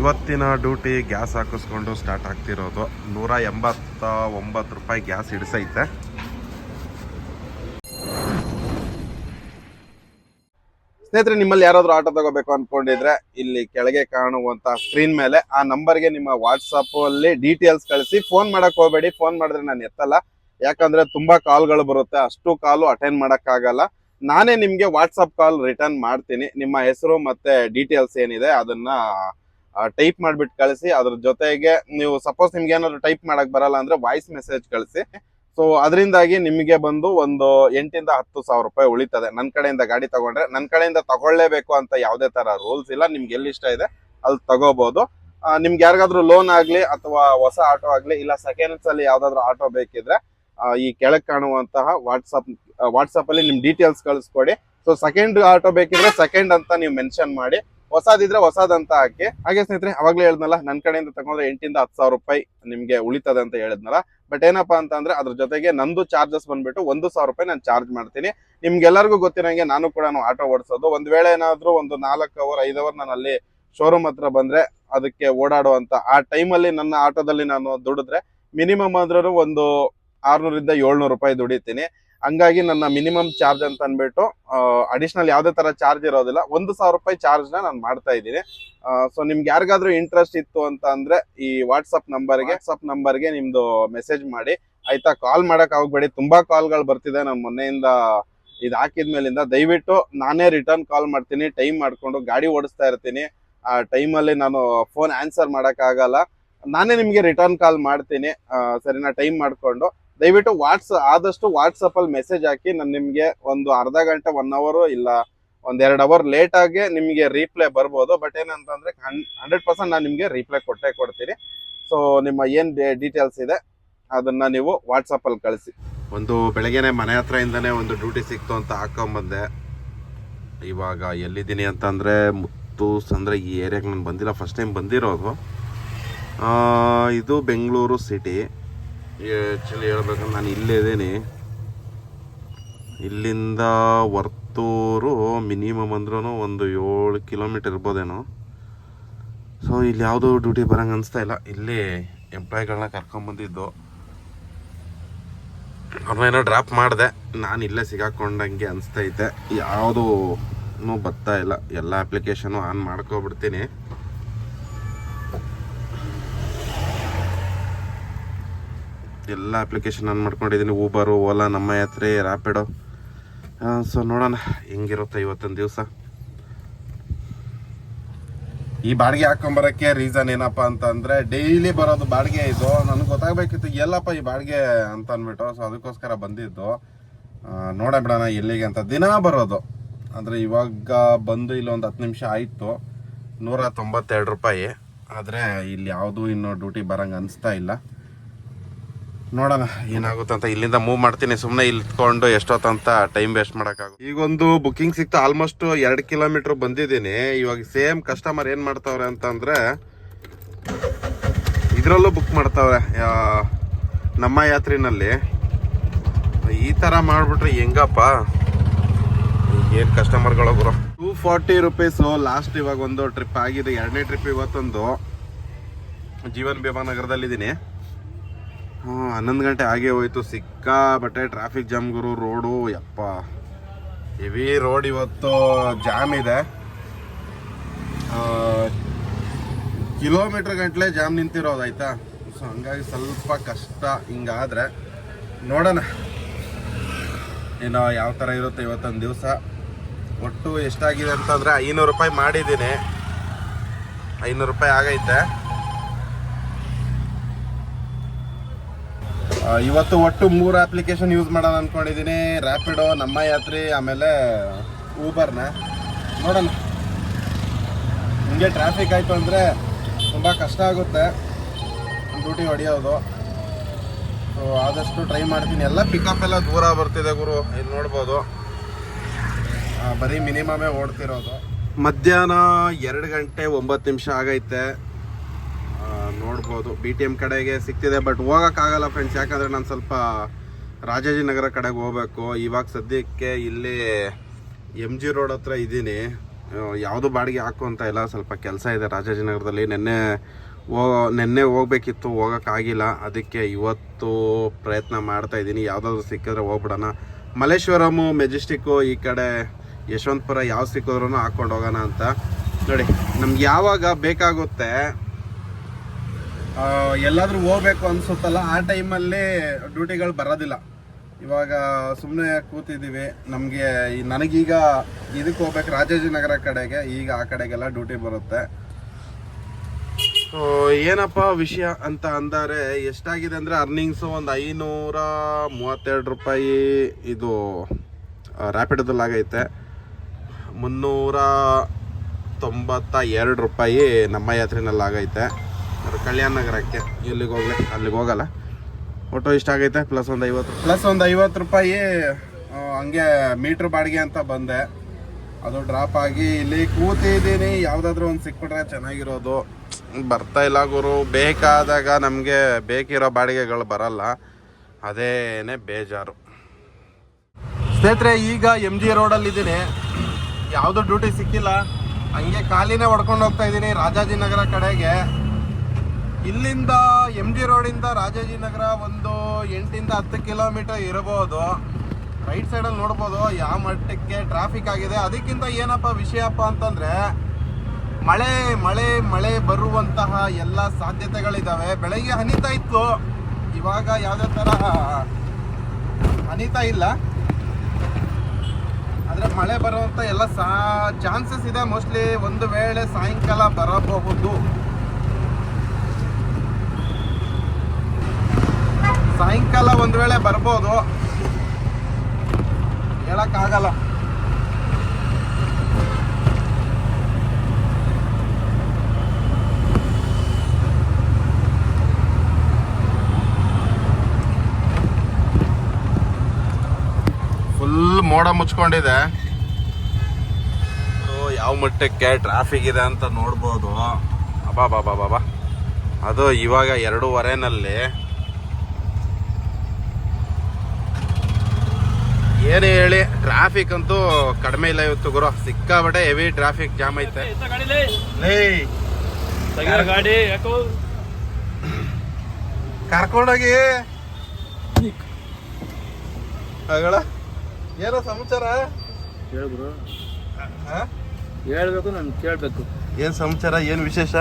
ಇವತ್ತಿನ duty gas ಹಾಕಿಸ್ಕೊಂಡು start ಆಗ್ತಿರೋದು. ನೂರ ಎಂಬತ್ತ ಒಂಬತ್ತು ರೂಪಾಯಿ ಗ್ಯಾಸ್ ಹಿಡಿಸೈತೆ. ಸ್ನೇಹಿತರೆ, ನಿಮ್ಮಲ್ಲಿ ಯಾರಾದರೂ ಆಟೋ ತಗೋಬೇಕು ಅನ್ಕೊಂಡಿದ್ರೆ ಇಲ್ಲಿ ಕೆಳಗೆ ಕಾಣುವಂತ ಸ್ಕ್ರೀನ್ ಮೇಲೆ ಆ ನಂಬರ್ಗೆ ನಿಮ್ಮ ವಾಟ್ಸಪ್ ಅಲ್ಲಿ ಡೀಟೇಲ್ಸ್ ಕಳಿಸಿ. ಫೋನ್ ಮಾಡಕ್ ಹೋಗ್ಬೇಡಿ. ಫೋನ್ ಮಾಡಿದ್ರೆ ನಾನು ಎತ್ತಲ್ಲ. ಯಾಕಂದ್ರೆ ತುಂಬಾ ಕಾಲ್ಗಳು ಬರುತ್ತೆ. ಅಷ್ಟು ಕಾಲು ಅಟೆಂಡ್ ಮಾಡಕ್ ಆಗಲ್ಲ ನಾನೇ ನಿಮ್ಗೆ ವಾಟ್ಸಪ್ ಕಾಲ್ ರಿಟರ್ನ್ ಮಾಡ್ತೀನಿ. ನಿಮ್ಮ ಹೆಸರು ಮತ್ತೆ ಡೀಟೇಲ್ಸ್ ಏನಿದೆ ಅದನ್ನ ಟೈಪ್ ಮಾಡ್ಬಿಟ್ಟು ಕಳಿಸಿ, ಅದ್ರ ಜೊತೆಗೆ ನೀವು ಸಪೋಸ್ ನಿಮ್ಗೆ ಏನಾದ್ರು ಟೈಪ್ ಮಾಡಕ್ ಬರಲ್ಲ ಅಂದ್ರೆ ವಾಯ್ಸ್ ಮೆಸೇಜ್ ಕಳಿಸಿ. ಸೊ ಅದರಿಂದಾಗಿ ನಿಮಗೆ ಬಂದು ಒಂದು ಎಂಟಿಂದ ಹತ್ತು ಸಾವಿರ ರೂಪಾಯಿ ಉಳಿತದೆ. ನನ್ನ ಕಡೆಯಿಂದ ಗಾಡಿ ತಗೊಂಡ್ರೆ ನನ್ನ ಕಡೆಯಿಂದ ತಗೊಳ್ಳೇಬೇಕು ಅಂತ ಯಾವುದೇ ತರ ರೂಲ್ಸ್ ಇಲ್ಲ. ನಿಮ್ಗೆ ಎಲ್ಲಿ ಇಷ್ಟ ಇದೆ ಅಲ್ಲಿ ತಗೋಬಹುದು ನಿಮ್ಗೆ ಯಾರಿಗಾದ್ರೂ ಲೋನ್ ಆಗಲಿ ಅಥವಾ ಹೊಸ ಆಟೋ ಆಗಲಿ ಇಲ್ಲ ಸೆಕೆಂಡ್ಸ್ ಅಲ್ಲಿ ಯಾವ್ದಾದ್ರು ಆಟೋ ಬೇಕಿದ್ರೆ ಈ ಕೆಳಗೆ ಕಾಣುವಂತಹ ವಾಟ್ಸಪ್ ವಾಟ್ಸಪ್ ಅಲ್ಲಿ ನಿಮ್ ಡೀಟೇಲ್ಸ್ ಕಳಿಸ್ಕೊಡಿ. ಸೊ ಸೆಕೆಂಡ್ ಆಟೋ ಬೇಕಿದ್ರೆ ಸೆಕೆಂಡ್ ಅಂತ ನೀವು ಮೆನ್ಷನ್ ಮಾಡಿ. ಹೊಸದಿದ್ರೆ ಹೊಸದಂತ ಹಾಕಿ. ಹಾಗೆ ಸ್ನೇಹಿತರೆ, ಅವಾಗ್ಲೇ ಹೇಳಿದ್ನಲ್ಲ ನನ್ನ ಕಡೆಯಿಂದ ತಗೊಂಡ್ರೆ ಎಂಟಿಂದ ಹತ್ತು ಸಾವಿರ ರೂಪಾಯಿ ನಿಮ್ಗೆ ಉಳಿತದೆ ಅಂತ ಹೇಳಿದ್ನಲ್ಲ. ಬಟ್ ಏನಪ್ಪಾ ಅಂತಂದ್ರೆ, ಅದ್ರ ಜೊತೆಗೆ ನಂದು ಚಾರ್ಜಸ್ ಬಂದ್ಬಿಟ್ಟು ಒಂದು ಸಾವಿರ ರೂಪಾಯಿ ನಾನು ಚಾರ್ಜ್ ಮಾಡ್ತೀನಿ. ನಿಮ್ಗೆಲ್ಲರಿಗೂ ಗೊತ್ತಿರಂಗೆ ನಾನು ಕೂಡ ಆಟೋ ಓಡಿಸೋದು. ಒಂದ್ ವೇಳೆ ಏನಾದ್ರೂ ಒಂದು ನಾಲ್ಕು ಅವರ್ ಐದು ಅವರ್ ನಾನು ಅಲ್ಲಿ ಶೋರೂಮ್ ಹತ್ರ ಬಂದ್ರೆ ಅದಕ್ಕೆ ಓಡಾಡುವಂತ, ಆ ಟೈಮಲ್ಲಿ ನನ್ನ ಆಟೋದಲ್ಲಿ ನಾನು ದುಡಿದ್ರೆ ಮಿನಿಮಮ್ ಆದ್ರೂ ಒಂದು ಆರ್ನೂರಿಂದ ಏಳ್ನೂರು ರೂಪಾಯಿ ದುಡಿತೀನಿ. ಹಂಗಾಗಿ ನನ್ನ ಮಿನಿಮಮ್ ಚಾರ್ಜ್ ಅಂತ ಅನ್ಬಿಟ್ಟು ಅಡಿಷನಲ್ ಯಾವುದೇ ತರ ಚಾರ್ಜ್ ಇರೋದಿಲ್ಲ. ಒಂದು ಸಾವಿರ ರೂಪಾಯಿ ಚಾರ್ಜ್ನ ನಾನು ಮಾಡ್ತಾ ಇದ್ದೀನಿ. ಸೊ ನಿಮ್ಗೆ ಯಾರಿಗಾದ್ರೂ ಇಂಟ್ರೆಸ್ಟ್ ಇತ್ತು ಅಂತ ಅಂದ್ರೆ ಈ ವಾಟ್ಸಪ್ ನಂಬರ್ಗೆ ವಾಟ್ಸಪ್ ನಂಬರ್ಗೆ ನಿಮ್ದು ಮೆಸೇಜ್ ಮಾಡಿ. ಆಯ್ತಾ ಕಾಲ್ ಮಾಡಕ್ ಹೋಗ್ಬೇಡಿ ತುಂಬಾ ಕಾಲ್ಗಳು ಬರ್ತಿದೆ ನಾನು ಮೊನ್ನೆಯಿಂದ ಇದು ಹಾಕಿದ್ಮೇಲಿಂದ. ದಯವಿಟ್ಟು ನಾನೇ ರಿಟರ್ನ್ ಕಾಲ್ ಮಾಡ್ತೀನಿ. ಟೈಮ್ ಮಾಡ್ಕೊಂಡು ಗಾಡಿ ಓಡಿಸ್ತಾ ಇರ್ತೀನಿ. ಆ ಟೈಮಲ್ಲಿ ನಾನು ಫೋನ್ ಆನ್ಸರ್ ಮಾಡೋಕ್ಕಾಗಲ್ಲ ನಾನೇ ನಿಮಗೆ ರಿಟರ್ನ್ ಕಾಲ್ ಮಾಡ್ತೀನಿ. ಸರಿನಾ ಟೈಮ್ ಮಾಡ್ಕೊಂಡು. ದಯವಿಟ್ಟು ವಾಟ್ಸ್ ಆದಷ್ಟು ವಾಟ್ಸಪ್ ಅಲ್ಲಿ ಮೆಸೇಜ್ ಹಾಕಿ, ನಾನು ನಿಮ್ಗೆ ಒಂದು ಅರ್ಧ ಗಂಟೆ ಒನ್ ಅವರ್ ಇಲ್ಲ, ಒಂದ್ ಎರಡ್ ಅವರ್ ಲೇಟ್ ಆಗಿ ನಿಮ್ಗೆ ರೀಪ್ಲೈ ಬರ್ಬೋದು. ಬಟ್ ಏನಂತಂದ್ರೆ ಹಂಡ್ರೆಡ್ ಪರ್ಸೆಂಟ್ ನಾನು ನಿಮ್ಗೆ ರೀಪ್ಲೈ ಕೊಟ್ಟೆ ಕೊಡ್ತೀನಿ. ಸೊ ನಿಮ್ಮ ಏನ್ ಡೀಟೇಲ್ಸ್ ಇದೆ, ಅದನ್ನ ನೀವು ವಾಟ್ಸಪ್ ಅಲ್ಲಿ ಕಳಿಸಿ. ಒಂದು ಬೆಳಗ್ಗೆನೆ ಮನೆ ಹತ್ರ ಇಂದಲೇ ಒಂದು ಡ್ಯೂಟಿ ಸಿಕ್ತು ಅಂತ ಹಾಕೊಂಬಂದೆ. ಇವಾಗ ಎಲ್ಲಿದ್ದೀನಿ ಅಂತಂದ್ರೆ ಮುತ್ತೂಸ್ ಅಂದ್ರೆ ಈ ಏರಿಯಾಗೆ ನಾನು ಬಂದಿಲ್ಲ ಫಸ್ಟ್ ಟೈಮ್ ಬಂದಿರೋದು. ಇದು ಬೆಂಗಳೂರು ಸಿಟಿ ಆ್ಯಕ್ಚುಲಿ ಹೇಳ್ಬೇಕಂದ್ರೆ ನಾನು ಇಲ್ಲೇ ಇದ್ದೀನಿ. ಇಲ್ಲಿಂದ ವರ್ತೂರು ಮಿನಿಮಮ್ ಅಂದ್ರೂ ಒಂದು ಏಳು ಕಿಲೋಮೀಟರ್ ಇರ್ಬೋದೇನೋ. ಸೊ ಇಲ್ಲಿ ಯಾವುದೋ ಡ್ಯೂಟಿ ಬರೋಂಗೆ ಅನಿಸ್ತಾ ಇಲ್ಲ. ಇಲ್ಲಿ ಎಂಪ್ಲಾಯ್ಗಳನ್ನ ಕರ್ಕೊಂಬಂದಿದ್ದು ಅವ್ರನ್ನೇನೋ ಡ್ರಾಪ್ ಮಾಡಿದೆ. ನಾನು ಇಲ್ಲೇ ಸಿಗಾಕೊಂಡಂಗೆ ಅನಿಸ್ತೈತೆ. ಯಾವುದೂ ಬರ್ತಾ ಇಲ್ಲ. ಎಲ್ಲ ಅಪ್ಲಿಕೇಶನು ಆನ್ ಮಾಡ್ಕೊಬಿಡ್ತೀನಿ. ಎಲ್ಲ ಅಪ್ಲಿಕೇಶನ್ ಆನ್ ಮಾಡ್ಕೊಂಡಿದ್ದೀನಿ ಊಬರು ಓಲಾ ನಮ್ಮ ಯಾತ್ರೆ ರ್ಯಾಪಿಡೋ ಸೊ ನೋಡೋಣ ಹೆಂಗಿರುತ್ತೆ ಇವತ್ತೊಂದು ದಿವಸ. ಈ ಬಾಡಿಗೆ ಹಾಕೊಂಬರಕ್ಕೆ ರೀಸನ್ ಏನಪ್ಪ ಅಂತ ಅಂದರೆ ಡೈಲಿ ಬರೋದು ಬಾಡಿಗೆ ಇದು. ನನಗೆ ಗೊತ್ತಾಗಬೇಕಿತ್ತು, ಎಲ್ಲಪ್ಪ ಈ ಬಾಡಿಗೆ ಅಂತ ಅಂದ್ಬಿಟ್ಟು ಸೊ ಅದಕ್ಕೋಸ್ಕರ ಬಂದಿದ್ದು. ನೋಡೇ ಬಿಡೋಣ ಎಲ್ಲಿಗೆ ಅಂತ. ದಿನ ಬರೋದು. ಅಂದರೆ ಇವಾಗ ಬಂದು ಇಲ್ಲೊಂದು ಹತ್ತು ನಿಮಿಷ ಆಯಿತು. ನೂರ ತೊಂಬತ್ತೆರಡು ರೂಪಾಯಿ. ಆದರೆ ಇಲ್ಲಿ ಯಾವುದೂ ಇನ್ನೂ ಡ್ಯೂಟಿ ಬರಂಗ ಅನಿಸ್ತಾ ಇಲ್ಲ. ನೋಡೋಣ ಏನಾಗುತ್ತೆ. ಅಂತ ಇಲ್ಲಿಂದ ಮೂವ್ ಮಾಡ್ತೀನಿ. ಸುಮ್ಮನೆ ಇಲ್ಲಿ ಇಟ್ಕೊಂಡು ಎಷ್ಟೊತ್ತಂತ ಟೈಮ್ ವೇಸ್ಟ್ ಮಾಡೋಕ್ಕಾಗುತ್ತೆ. ಈಗ ಒಂದು ಬುಕಿಂಗ್ ಸಿಕ್ತು ಆಲ್ಮೋಸ್ಟ್ ಎರಡು ಕಿಲೋಮೀಟರ್ ಬಂದಿದ್ದೀನಿ. ಇವಾಗ ಸೇಮ್ ಕಸ್ಟಮರ್ ಏನು ಮಾಡ್ತಾವ್ರೆ ಅಂತಂದರೆ ಇದರಲ್ಲೂ ಬುಕ್ ಮಾಡ್ತಾವ್ರೆ ನಮ್ಮ ಯಾತ್ರಿನಲ್ಲಿ. ಈ ಥರ ಮಾಡಿಬಿಟ್ರೆ ಹೆಂಗಪ್ಪ? ಏನು ಕಸ್ಟಮರ್ಗಳು ಗುರು? ಟೂ ಫಾರ್ಟಿ ರುಪೀಸು ಲಾಸ್ಟ್ ಇವಾಗ ಒಂದು ಟ್ರಿಪ್ ಆಗಿದೆ. ಎರಡನೇ ಟ್ರಿಪ್ ಇವತ್ತೊಂದು. ಜೀವನ್ ಭೀಮಾ ಹನ್ನೊಂದು ಗಂಟೆ ಆಗೇ ಹೋಯ್ತು. ಸಿಕ್ಕಾಬಟ್ಟೆ ಟ್ರಾಫಿಕ್ ಜಾಮ್ ಗುರು ರೋಡು ಯಪ್ಪ. ಹೆವಿ ರೋಡ್ ಇವತ್ತು ಜಾಮ್ ಇದೆ. ಕಿಲೋಮೀಟರ್ ಗಂಟ್ಲೆ ಜಾಮ್ ನಿಂತಿರೋದು, ಆಯ್ತಾ? ಸೊ ಹಂಗಾಗಿ ಸ್ವಲ್ಪ ಕಷ್ಟ ಹಿಂಗಾದ್ರೆ. ನೋಡೋಣ. ಏನೋ ಯಾವ ಥರ ಇರುತ್ತೆ ಇವತ್ತೊಂದು ದಿವಸ. ಒಟ್ಟು ಎಷ್ಟಾಗಿದೆ ಅಂತಂದರೆ ಐನೂರು ರೂಪಾಯಿ ಮಾಡಿದ್ದೀನಿ. ಐನೂರು ರೂಪಾಯಿ ಆಗೈತೆ. ಇವತ್ತು ಒಟ್ಟು ಮೂರು ಅಪ್ಲಿಕೇಶನ್ ಯೂಸ್ ಮಾಡೋಣ ಅನ್ಕೊಂಡಿದ್ದೀನಿ ರ್ಯಾಪಿಡೋ ನಮ್ಮ ಯಾತ್ರಿ, ಆಮೇಲೆ ಊಬರ್ನ ನೋಡೋಣ. ಹಿಂಗೆ ಟ್ರಾಫಿಕ್ ಆಯಿತು ಅಂದರೆ ತುಂಬ ಕಷ್ಟ ಆಗುತ್ತೆ. ಡ್ಯೂಟಿ ಹೊಡೆಯೋದು. ಸೊ ಆದಷ್ಟು ಟ್ರೈ ಮಾಡ್ತೀನಿ. ಎಲ್ಲ ಪಿಕಪ್ ಎಲ್ಲ ದೂರ ಬರ್ತಿದೆ ಗುರು. ಇಲ್ಲಿ ನೋಡ್ಬೋದು. ಬರೀ ಮಿನಿಮಮೇ ಓಡ್ತಿರೋದು. ಮಧ್ಯಾಹ್ನ ಎರಡು ಗಂಟೆ ಒಂಬತ್ತು ನಿಮಿಷ ಆಗೈತೆ. ನೋಡ್ಬೋದು. ಬಿ ಟಿ ಎಂ ಕಡೆಗೆ ಸಿಗ್ತಿದೆ ಬಟ್ ಹೋಗೋಕ್ಕಾಗಲ್ಲ ಫ್ರೆಂಡ್ಸ್ ಯಾಕಂದರೆ ನಾನು ಸ್ವಲ್ಪ ರಾಜಾಜಿನಗರ ಕಡೆಗೆ ಹೋಗ್ಬೇಕು. ಇವಾಗ ಸದ್ಯಕ್ಕೆ ಇಲ್ಲಿ ಎಂ ಜಿ ರೋಡ್ ಹತ್ರ ಇದ್ದೀನಿ ಯಾವುದು ಬಾಡಿಗೆ ಹಾಕು ಅಂತ ಇಲ್ಲ. ಸ್ವಲ್ಪ ಕೆಲಸ ಇದೆ ರಾಜಾಜಿನಗರದಲ್ಲಿ ನಿನ್ನೆ ಹೋ, ನಿನ್ನೆ ಹೋಗ್ಬೇಕಿತ್ತು, ಹೋಗೋಕ್ಕಾಗಿಲ್ಲ. ಅದಕ್ಕೆ ಇವತ್ತು ಪ್ರಯತ್ನ ಮಾಡ್ತಾ ಇದ್ದೀನಿ ಯಾವುದಾದ್ರು ಸಿಕ್ಕಿದ್ರೆ ಹೋಗ್ಬಿಡೋಣ. ಮಲ್ಲೇಶ್ವರಮು ಮೆಜೆಸ್ಟಿಕ್ಕು ಈ ಕಡೆ ಯಶವಂತಪುರ ಯಾವ ಸಿಕ್ಕಿದ್ರೂ ಹಾಕ್ಕೊಂಡು ಹೋಗೋಣ ಅಂತ. ನೋಡಿ, ನಮ್ಗೆ ಯಾವಾಗ ಬೇಕಾಗುತ್ತೆ ಎಲ್ಲಾದ್ರೂ ಹೋಗ್ಬೇಕು ಅನ್ಸುತ್ತಲ್ಲ, ಆ ಟೈಮಲ್ಲಿ ಡ್ಯೂಟಿಗಳು ಬರೋದಿಲ್ಲ. ಇವಾಗ ಸುಮ್ಮನೆ ಕೂತಿದ್ದೀವಿ. ನಮಗೆ ನನಗೀಗ ಇದಕ್ಕೆ ಹೋಗ್ಬೇಕು ರಾಜಾಜಿನಗರ ಕಡೆಗೆ, ಈಗ ಆ ಕಡೆಗೆಲ್ಲ ಡ್ಯೂಟಿ ಬರುತ್ತೆ. ಏನಪ್ಪ ವಿಷಯ ಅಂತ ಅಂದರೆ, ಎಷ್ಟಾಗಿದೆ ಅಂದರೆ ಅರ್ನಿಂಗ್ಸು ಒಂದು ಐನೂರ ಮೂವತ್ತೆರಡು ರೂಪಾಯಿ ಇದು ರ್ಯಾಪಿಡದಲ್ಲಿ ಆಗೈತೆ. ಮುನ್ನೂರ ತೊಂಬತ್ತ ಎರಡು ರೂಪಾಯಿ ನಮ್ಮ ಯಾತ್ರೆನಲ್ಲಿ ಆಗೈತೆ. ಅದು ಕಲ್ಯಾಣ ನಗರಕ್ಕೆ ಎಲ್ಲಿಗೆ ಹೋಗ್ಲಿ? ಅಲ್ಲಿಗೆ ಹೋಗಲ್ಲ. ಒಟ್ಟು ಇಷ್ಟ ಆಗೈತೆ? ಪ್ಲಸ್ ಒಂದು ಐವತ್ತು ಪ್ಲಸ್ ಒಂದು ಐವತ್ತು ರೂಪಾಯಿ ಹಂಗೆ ಮೀಟ್ರ್ ಬಾಡಿಗೆ ಅಂತ ಬಂದೆ. ಅದು ಡ್ರಾಪ್ ಆಗಿ ಇಲ್ಲಿ ಕೂತಿದ್ದೀನಿ. ಯಾವುದಾದ್ರೂ ಒಂದು ಸಿಕ್ಬಿಟ್ರೆ ಚೆನ್ನಾಗಿರೋದು. ಬರ್ತಾ ಇಲ್ಲ ಗುರು. ಬೇಕಾದಾಗ ನಮಗೆ ಬೇಕಿರೋ ಬಾಡಿಗೆಗಳು ಬರಲ್ಲ. ಅದೇನೇ ಬೇಜಾರು. ಸ್ನೇಹಿತರೆ ಈಗ ಎಂ ಜಿ ರೋಡಲ್ಲಿದ್ದೀನಿ ಯಾವುದೂ ಡ್ಯೂಟಿ ಸಿಕ್ಕಿಲ್ಲ. ಹಂಗೆ ಖಾಲಿನೇ ಹೊಡ್ಕೊಂಡು ಹೋಗ್ತಾ ಇದ್ದೀನಿ ರಾಜಾಜಿನಗರ ಕಡೆಗೆ. ಇಲ್ಲಿಂದ ಎಂ ಜಿ ರೋಡಿಂದ ರಾಜಾಜಿನಗರ ಒಂದು ಎಂಟಿಂದ ಹತ್ತು ಕಿಲೋಮೀಟರ್ ಇರಬಹುದು. ರೈಟ್ ಸೈಡಲ್ಲಿ ನೋಡ್ಬೋದು ಯಾವ ಮಟ್ಟಕ್ಕೆ ಟ್ರಾಫಿಕ್ ಆಗಿದೆ. ಅದಕ್ಕಿಂತ ಏನಪ್ಪ ವಿಷಯಪ್ಪ ಅಂತಂದ್ರೆ, ಮಳೆ ಮಳೆ ಮಳೆ ಬರುವಂತಹ ಎಲ್ಲ ಸಾಧ್ಯತೆಗಳಿದ್ದಾವೆ ಬೆಳಗ್ಗೆ ಹನಿತಾ ಇತ್ತು. ಇವಾಗ ಯಾವುದೇ ಥರ ಹನಿತಾ ಇಲ್ಲ. ಆದರೆ ಮಳೆ ಬರುವಂಥ ಎಲ್ಲ ಸಾ ಚಾನ್ಸಸ್ ಇದೆ. ಮೋಸ್ಟ್ಲಿ ಒಂದು ವೇಳೆ ಸಾಯಂಕಾಲ ಬರಬಹುದು. ಸಾಯಂಕಾಲ ಒಂದು ವೇಳೆ ಬರ್ಬೋದು. ಹೇಳಕ್ಕಾಗಲ್ಲ. ಫುಲ್ ಮೋಡ ಮುಚ್ಕೊಂಡಿದೆ. ಯಾವ ಮಟ್ಟಕ್ಕೆ ಟ್ರಾಫಿಕ್ ಇದೆ ಅಂತ ನೋಡ್ಬೋದು. ಅಬಾ ಬಾಬಾ ಬಾಬಾ ಅದು ಇವಾಗ ಎರಡೂವರೆನಲ್ಲಿ. ಏನೇ ಹೇಳಿ ಟ್ರಾಫಿಕ್ ಅಂತೂ ಕಡಿಮೆ ಇಲ್ಲ ಇವತ್ತು ಗುರು. ಸಿಕ್ಕಾಬಟ್ಟೆ ಹೆವಿ ಟ್ರಾಫಿಕ್ ಜಾಮ್ ಐತೆ. ಗಾಡಿ ಯಾಕೋ? ಕರ್ಕೊಂಡೋಗಿ. ಅಗಳ ಏನೋ ಸಮಾಚಾರ? ಹೇಳ್ಬ್ರು? ಹೇಳ್ಬೇಕು ನಾನು ಕೇಳಬೇಕು. ಏನ್ ಸಮಾಚಾರ ಏನ್ ವಿಶೇಷ?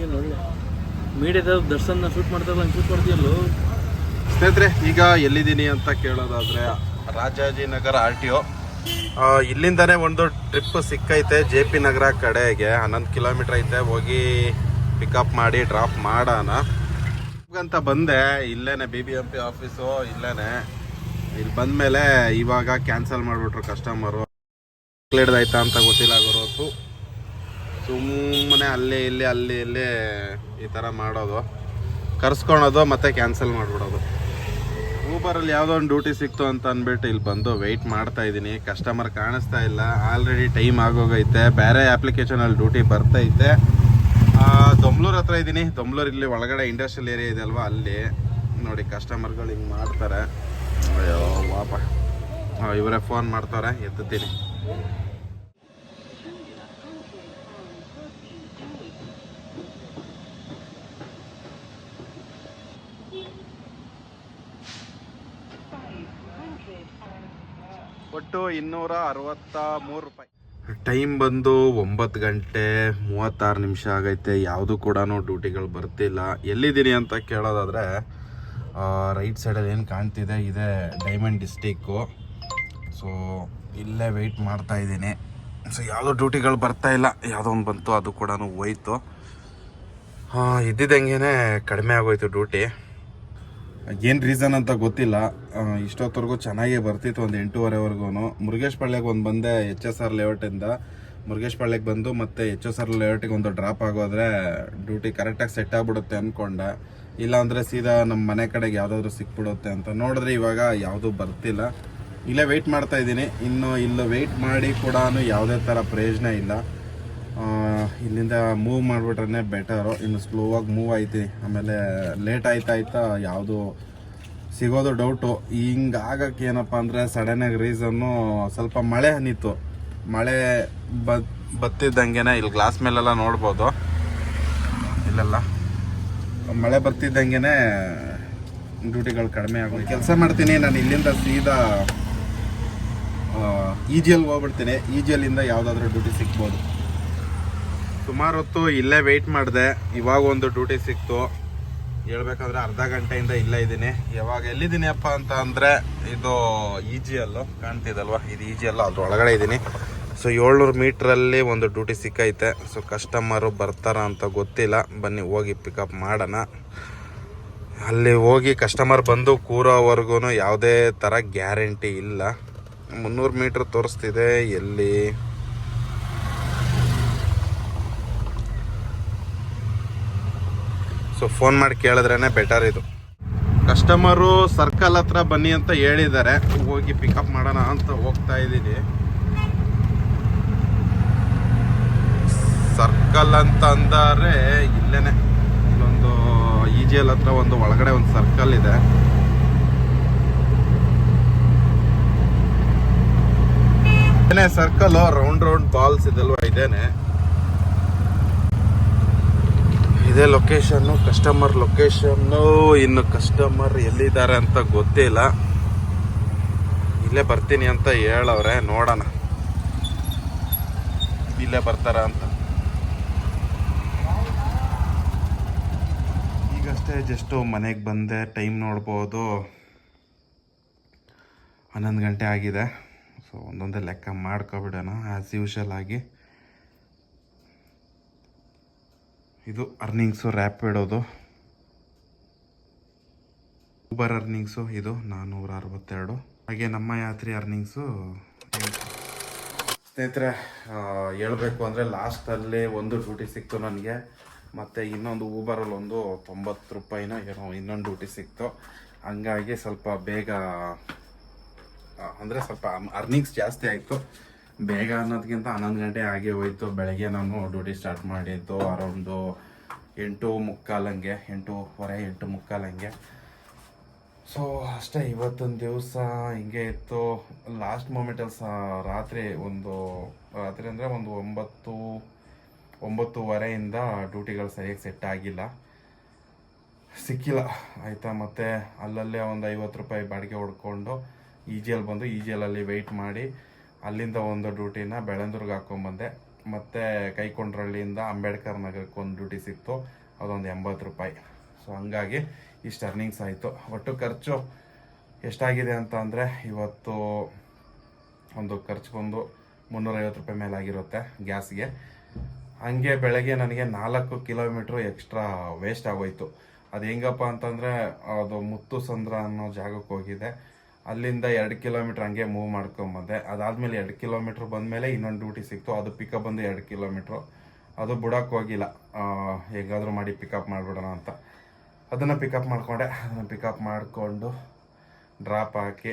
ಏನು ಒಳ್ಳೆ. ಮೀಡಿಯಾದ ದರ್ಶನ ಶೂಟ್ ಮಾಡ್ತಾ ನಂಗೆ ಶೂಟ್ ಮಾಡ್ತೀಯಲ್ಲೋ? ಸ್ನೇಹಿತರೆ, ಈಗ ಎಲ್ಲಿದ್ದೀನಿ ಅಂತ ಕೇಳೋದಾದ್ರೆ ರಾಜಾಜಿನಗರ ಆರ್ ಟಿ ಒ. ಇಲ್ಲಿಂದನೇ ಒಂದು ಟ್ರಿಪ್ ಸಿಕ್ಕೈತೆ ಜೆ ಪಿ ನಗರ ಕಡೆಗೆ. ಹನ್ನೊಂದು ಕಿಲೋಮೀಟರ್ ಐತೆ, ಹೋಗಿ ಪಿಕಪ್ ಮಾಡಿ ಡ್ರಾಪ್ ಮಾಡೋಣ. ಅಂತ ಬಂದೆ, ಇಲ್ಲೇನೆ B B M P office ಇಲ್ಲೇನೆ. ಇಲ್ಲಿ ಬಂದಮೇಲೆ ಇವಾಗ ಕ್ಯಾನ್ಸಲ್ ಮಾಡಿಬಿಟ್ರು ಕಸ್ಟಮರು ಹಿಡ್ದಾಯ್ತಾ ಅಂತ ಗೊತ್ತಿಲ್ಲ ಗುರು ಸುಮ್ಮನೆ ಅಲ್ಲಿ, ಇಲ್ಲಿ ಅಲ್ಲಿ, ಇಲ್ಲಿ ಈ ಥರ ಮಾಡೋದು. ಕರ್ಸ್ಕೊಳೋದು ಮತ್ತೆ ಕ್ಯಾನ್ಸಲ್ ಮಾಡಿಬಿಡೋದು. ಊಬರಲ್ಲಿ ಯಾವುದೋ ಒಂದು ಡ್ಯೂಟಿ ಸಿಕ್ತು ಅಂತ ಅಂದ್ಬಿಟ್ಟು ಇಲ್ಲಿ ಬಂದು ವೆಯ್ಟ್ ಮಾಡ್ತಾ ಇದ್ದೀನಿ ಕಸ್ಟಮರ್ ಕಾಣಿಸ್ತಾ ಇಲ್ಲ. ಆಲ್ರೆಡಿ ಟೈಮ್ ಆಗೋಗೈತೆ. ಬೇರೆ ಅಪ್ಲಿಕೇಶನಲ್ಲಿ ಡ್ಯೂಟಿ ಬರ್ತೈತೆ. ದೊಮ್ಲೂರ್ ಹತ್ರ ಇದ್ದೀನಿ ದೊಮ್ಲೂರ್ ಇಲ್ಲಿ ಒಳಗಡೆ ಇಂಡಸ್ಟ್ರಿಯಲ್ ಏರಿಯಾ ಇದೆ ಅಲ್ವಾ? ಅಲ್ಲಿ. ನೋಡಿ ಕಸ್ಟಮರ್ಗಳು ಹಿಂಗೆ ಮಾಡ್ತಾರೆ. ಅಯ್ಯೋ ವಾಪ ಇವರೇ ಫೋನ್ ಮಾಡ್ತಾರೆ. ಎತ್ತುತ್ತೀನಿ. ಒಟ್ಟು ಇನ್ನೂರ ಅರವತ್ತ ಮೂರು ರೂಪಾಯಿ. ಟೈಮ್ ಬಂದು ಒಂಬತ್ತು ಗಂಟೆ ಮೂವತ್ತಾರು ನಿಮಿಷ ಆಗೈತೆ. ಯಾವುದು ಕೂಡ ಡ್ಯೂಟಿಗಳು ಬರ್ತಿಲ್ಲ. ಎಲ್ಲಿದ್ದೀನಿ ಅಂತ ಕೇಳೋದಾದರೆ ರೈಟ್ ಸೈಡಲ್ಲಿ ಏನು ಕಾಣ್ತಿದೆ? ಇದೆ ಡೈಮಂಡ್ ಡಿಸ್ಟಿಕ್ಕು ಸೊ ಇಲ್ಲೇ ವೆಯ್ಟ್ ಮಾಡ್ತಾ ಇದ್ದೀನಿ. ಸೊ ಯಾವುದೋ ಡ್ಯೂಟಿಗಳು ಬರ್ತಾ ಇಲ್ಲ. ಯಾವುದೋ ಒಂದು ಬಂತು, ಅದು ಕೂಡ ಹೋಯ್ತು. ಇದ್ದಿದ್ದಂಗೆ ಕಡಿಮೆ ಆಗೋಯ್ತು ಡ್ಯೂಟಿ. ಏನು ರೀಸನ್ ಅಂತ ಗೊತ್ತಿಲ್ಲ. ಇಷ್ಟೊತ್ತವರೆಗೂ ಚೆನ್ನಾಗೇ ಬರ್ತಿತ್ತು ಒಂದು ಎಂಟೂವರೆವರೆಗೂ ಮುರುಗೇಶ್ ಪಾಳ್ಯಕ್ಕೆ ಒಂದು ಬಂದೆ ಎಚ್ ಎಸ್ ಆರ್ ಲೇಔಟಿಂದ ಮುರುಗೇಶ್ ಬಂದು ಮತ್ತೆ ಎಚ್ ಎಸ್ ಆರ್ ಲೇಔಟಿಗೆ ಒಂದು ಡ್ರಾಪ್ ಆಗೋದ್ರೆ ಡ್ಯೂಟಿ ಕರೆಕ್ಟಾಗಿ ಸೆಟ್ ಆಗ್ಬಿಡುತ್ತೆ ಅಂದ್ಕೊಂಡೆ ಇಲ್ಲಾಂದರೆ ಸೀದಾ ನಮ್ಮ ಮನೆ ಕಡೆಗೆ ಯಾವುದಾದ್ರೂ ಸಿಕ್ಬಿಡುತ್ತೆ ಅಂತ. ನೋಡಿದ್ರೆ ಇವಾಗ ಯಾವುದೂ ಬರ್ತಿಲ್ಲ. ಇಲ್ಲೇ ವೆಯ್ಟ್ ಮಾಡ್ತಾ ಇದ್ದೀನಿ. ಇನ್ನು ಇಲ್ಲೂ ವೆಯ್ಟ್ ಮಾಡಿ ಕೂಡ ಯಾವುದೇ ಥರ ಪ್ರಯೋಜನ ಇಲ್ಲ. ಇಲ್ಲಿಂದ ಮೂವ್ ಮಾಡಿಬಿಟ್ರೆ ಬೆಟರು ಇನ್ನು ಸ್ಲೋವಾಗಿ ಮೂವ್ ಆಯ್ತು ಆಮೇಲೆ ಲೇಟ್ ಆಯ್ತಾ ಆಯ್ತಾ ಯಾವುದು ಸಿಗೋದು ಡೌಟು ಹಿಂಗೆ ಆಗಕ್ಕೆ ಏನಪ್ಪ ಅಂದರೆ ಸಡನ್ನಾಗಿ ರೀಸನ್ನು ಸ್ವಲ್ಪ ಮಳೆ ಹನಿತ್ತು. ಮಳೆ ಬ ಬತ್ತಿದ್ದಂಗೆನೇ ಇಲ್ಲಿ ಗ್ಲಾಸ್ ಮೇಲೆಲ್ಲ ನೋಡ್ಬೋದು. ಇಲ್ಲೆಲ್ಲ ಮಳೆ ಬರ್ತಿದ್ದಂಗೆನೆ ಡ್ಯೂಟಿಗಳು ಕಡಿಮೆ ಆಗೋದು ಕೆಲಸ ಮಾಡ್ತೀನಿ. ನಾನು ಇಲ್ಲಿಂದ ಸೀದಾ ಈಜಿಯಲ್ಲಿ ಜಿ ಹೋಗ್ಬಿಡ್ತೀನಿ. ಈಜಿಯಲ್ಲಿಂದ ಎಲ್ಲಿಂದ ಯಾವುದಾದ್ರೂ ಡ್ಯೂಟಿ ಸಿಗ್ಬೋದು. ಸುಮಾರು ಹೊತ್ತು ಇಲ್ಲೇ ವೆಯ್ಟ್ ಮಾಡಿದೆ. ಇವಾಗ ಒಂದು ಡ್ಯೂಟಿ ಸಿಕ್ತು. ಹೇಳ್ಬೇಕಾದ್ರೆ ಅರ್ಧ ಗಂಟೆಯಿಂದ ಇಲ್ಲೇ ಇದ್ದೀನಿ. ಯಾವಾಗ ಎಲ್ಲಿದ್ದೀನಿ ಅಪ್ಪ ಅಂತ ಅಂದರೆ ಇದು ಇ ಜಿ ಎಲ್ಲು ಕಾಣ್ತಿದಲ್ವಾ? ಇದು ಇ ಜಿ ಎಲ್ಲ ಅದ್ರ ಒಳಗಡೆ ಇದ್ದೀನಿ. ಸೊ ಏಳ್ನೂರು ಮೀಟ್ರಲ್ಲಿ ಒಂದು ಡ್ಯೂಟಿ ಸಿಕ್ಕೈತೆ. ಸೊ ಕಸ್ಟಮರು ಬರ್ತಾರ ಅಂತ ಗೊತ್ತಿಲ್ಲ. ಬನ್ನಿ, ಹೋಗಿ ಪಿಕಪ್ ಮಾಡೋಣ. ಅಲ್ಲಿ ಹೋಗಿ ಕಸ್ಟಮರ್ ಬಂದು ಕೂರೋವರೆಗೂ ಯಾವುದೇ ಥರ ಗ್ಯಾರಂಟಿ ಇಲ್ಲ. ಮುನ್ನೂರು ಮೀಟ್ರ್ ತೋರಿಸ್ತಿದೆ. ಎಲ್ಲಿ? ಸೊ ಫೋನ್ ಮಾಡಿ ಕೇಳಿದ್ರೇ ಬೆಟರ್ ಇದು. ಕಸ್ಟಮರು ಸರ್ಕಲ್ ಹತ್ರ ಬನ್ನಿ ಅಂತ ಹೇಳಿದ್ದಾರೆ. ಹೋಗಿ ಪಿಕಪ್ ಮಾಡೋಣ ಅಂತ ಹೋಗ್ತಾ ಇದ್ದೀನಿ. ಸರ್ಕಲ್ ಅಂತ ಅಂದರೆ ಇಲ್ಲೇನೆ. ಇಲ್ಲೊಂದು ಇ ಜಿ ಎಲ್ ಹತ್ರ ಒಂದು ಒಳಗಡೆ ಒಂದು ಸರ್ಕಲ್ ಇದೆ. ಸರ್ಕಲ್ ರೌಂಡ್ ರೌಂಡ್ ಬಾಲ್ಸ್ ಇದೆಲ್ವ ಇದೇನೆ. ಇದೇ ಲೊಕೇಶನ್ನು ಕಸ್ಟಮರ್ ಲೊಕೇಶನ್ನು ಇನ್ನು ಕಸ್ಟಮರ್ ಎಲ್ಲಿದ್ದಾರೆ ಅಂತ ಗೊತ್ತಿಲ್ಲ ಇಲ್ಲೇ. ಬರ್ತೀನಿ ಅಂತ ಹೇಳವ್ರೆ, ನೋಡೋಣ. ಇಲ್ಲೇ ಬರ್ತಾರ ಅಂತ. ಈಗಷ್ಟೇ ಜಸ್ಟು ಮನೆಗೆ ಬಂದೆ ಟೈಮ್ ನೋಡ್ಬೋದು. ಹನ್ನೊಂದು ಗಂಟೆ ಆಗಿದೆ. ಸೊ ಒಂದೊಂದೇ ಲೆಕ್ಕ ಮಾಡ್ಕೊಬಿಡೋಣ ಆ್ಯಸ್ ಯೂಶಲ್ ಆಗಿ. ಇದು ಅರ್ನಿಂಗ್ಸು ರ್ಯಾಪ್ ಇಡೋದು. ಊಬರ್ ಅರ್ನಿಂಗ್ಸು ಇದು ನಾನ್ನೂರ ಅರವತ್ತೆರಡು ಹಾಗೆ ನಮ್ಮ ಯಾತ್ರಿ ಅರ್ನಿಂಗ್ಸು ಸ್ನೇಹಿತರೆ ಹೇಳಬೇಕು ಅಂದರೆ ಲಾಸ್ಟಲ್ಲಿ ಒಂದು ಡ್ಯೂಟಿ ಸಿಕ್ತು ನನಗೆ. ಮತ್ತು ಇನ್ನೊಂದು ಊಬರಲ್ಲಿ ಒಂದು ತೊಂಬತ್ತು ರೂಪಾಯಿನ ಏನೋ ಇನ್ನೊಂದು ಡ್ಯೂಟಿ ಸಿಕ್ತು. ಹಂಗಾಗಿ ಸ್ವಲ್ಪ ಬೇಗ ಅಂದರೆ ಸ್ವಲ್ಪ ಅರ್ನಿಂಗ್ಸ್ ಜಾಸ್ತಿ ಆಯಿತು. ಬೇಗ ಅನ್ನೋದಕ್ಕಿಂತ ಹನ್ನೊಂದು ಗಂಟೆ ಆಗಿ ಹೋಯ್ತು. ಬೆಳಗ್ಗೆ ನಾನು ಡ್ಯೂಟಿ ಸ್ಟಾರ್ಟ್ ಮಾಡಿದ್ದು ಅರೌಂಡು ಎಂಟು ಮುಕ್ಕಾಲಂಗೆ ಎಂಟೂವರೆ ಎಂಟು ಮುಕ್ಕಾಲಂಗೆ ಸೊ ಅಷ್ಟೇ ಇವತ್ತೊಂದು ದಿವಸ ಹಿಂಗೆ ಇತ್ತು. ಲಾಸ್ಟ್ ಮೂಮೆಂಟಲ್ಲಿ ಸಹ ರಾತ್ರಿ ಒಂದು, ರಾತ್ರಿ ಅಂದರೆ ಒಂದು ಒಂಬತ್ತು, ಒಂಬತ್ತುವರೆಯಿಂದ ಡ್ಯೂಟಿಗಳು ಸರಿಯಾಗಿ ಸೆಟ್ ಆಗಿಲ್ಲ. ಸಿಕ್ಕಿಲ್ಲ. ಆಯಿತಾ? ಮತ್ತು ಅಲ್ಲಲ್ಲೇ ಒಂದು ಐವತ್ತು ರೂಪಾಯಿ ಬಾಡಿಗೆ ಹೊಡ್ಕೊಂಡು ಇ ಜಿ ಬಂದು ಇ ಜಿಯಲ್ಲಲ್ಲಿ ವೆಯ್ಟ್ ಮಾಡಿ. ಅಲ್ಲಿಂದ ಒಂದು ಡ್ಯೂಟಿನ ಬೆಳಂದೂರ್ಗೆ ಹಾಕೊಂಬಂದೆ. ಮತ್ತು ಕೈಕೊಂಡ್ರಳ್ಳಿಯಿಂದ ಅಂಬೇಡ್ಕರ್ ನಗರಕ್ಕೆ ಒಂದು ಡ್ಯೂಟಿ ಸಿಕ್ತು. ಅದೊಂದು ಎಂಬತ್ತು ರೂಪಾಯಿ. ಸೊ ಹಂಗಾಗಿ ಇಷ್ಟು ಅರ್ನಿಂಗ್ಸ್ ಆಯಿತು. ಒಟ್ಟು ಖರ್ಚು ಎಷ್ಟಾಗಿದೆ ಅಂತ ಅಂದರೆ ಇವತ್ತು ಒಂದು ಖರ್ಚು ಬಂದು ಮುನ್ನೂರೈವತ್ತು ರೂಪಾಯಿ ಮೇಲೆ ಆಗಿರುತ್ತೆ ಗ್ಯಾಸ್ಗೆ. ಹಂಗೆ ಬೆಳಗ್ಗೆ ನನಗೆ ನಾಲ್ಕು ಕಿಲೋಮೀಟ್ರು ಎಕ್ಸ್ಟ್ರಾ ವೇಸ್ಟ್ ಆಗೋಯ್ತು. ಅದು ಹೆಂಗಪ್ಪ ಅಂತಂದರೆ, ಅದು ಮುತ್ತು ಸಂದ್ರ ಅನ್ನೋ ಜಾಗಕ್ಕೆ ಹೋಗಿದೆ. ಅಲ್ಲಿಂದ ಎರಡು ಕಿಲೋಮೀಟ್ರ್ ಹಂಗೆ ಮೂವ್ ಮಾಡ್ಕೊಂಬಂದೆ. ಅದಾದಮೇಲೆ ಎರಡು ಕಿಲೋಮೀಟ್ರ್ ಬಂದಮೇಲೆ ಇನ್ನೊಂದು ಡ್ಯೂಟಿ ಸಿಕ್ತು. ಅದು ಪಿಕಪ್ ಬಂದು ಎರಡು ಕಿಲೋಮೀಟ್ರು. ಅದು ಬಿಡೋಕ್ಕೆ ಹೋಗಿಲ್ಲ. ಹೇಗಾದರೂ ಮಾಡಿ ಪಿಕಪ್ ಮಾಡಿಬಿಡೋಣ ಅಂತ. ಅದನ್ನು ಪಿಕಪ್ ಮಾಡಿಕೊಂಡೆ. ಅದನ್ನು ಪಿಕಪ್ ಮಾಡಿಕೊಂಡು ಡ್ರಾಪ್ ಹಾಕಿ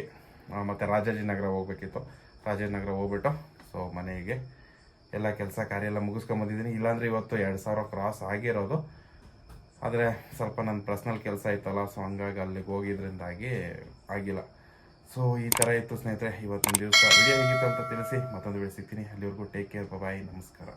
ಮತ್ತೆ ರಾಜಾಜಿನಗರ ಹೋಗ್ಬೇಕಿತ್ತು. ರಾಜಾಜಿನಗರ ಹೋಗ್ಬಿಟ್ಟು ಸೊ ಮನೆಗೆ ಎಲ್ಲ ಕೆಲಸ ಕಾರ್ಯ ಎಲ್ಲ ಮುಗಿಸ್ಕೊಂಬಂದಿದ್ದೀನಿ. ಇಲ್ಲಾಂದರೆ ಇವತ್ತು ಎರಡು ಸಾವಿರ ಕ್ರಾಸ್ ಆಗಿರೋದು. ಆದರೆ ಸ್ವಲ್ಪ ನನ್ನ ಪರ್ಸ್ನಲ್ ಕೆಲಸ ಇತ್ತಲ್ಲ ಸೊ ಹಂಗಾಗಿ ಅಲ್ಲಿಗೆ ಹೋಗಿದ್ರಿಂದಾಗಿ ಆಗಿಲ್ಲ. ಸೊ ಈ ಥರ ಇತ್ತು ಸ್ನೇಹಿತರೆ ಇವತ್ತೊಂದು ದಿವಸ ವಿಡಿಯೋ ಹೇಗಿತ್ತು ಅಂತ ತಿಳಿಸಿ, ಮತ್ತೊಂದು ವಿಡಿಯೋ ಸಿಗ್ತೀನಿ. ಅಲ್ಲಿವರೆಗೂ ಟೇಕ್ ಕೇರ್ ಬಾಯ್ ನಮಸ್ಕಾರ.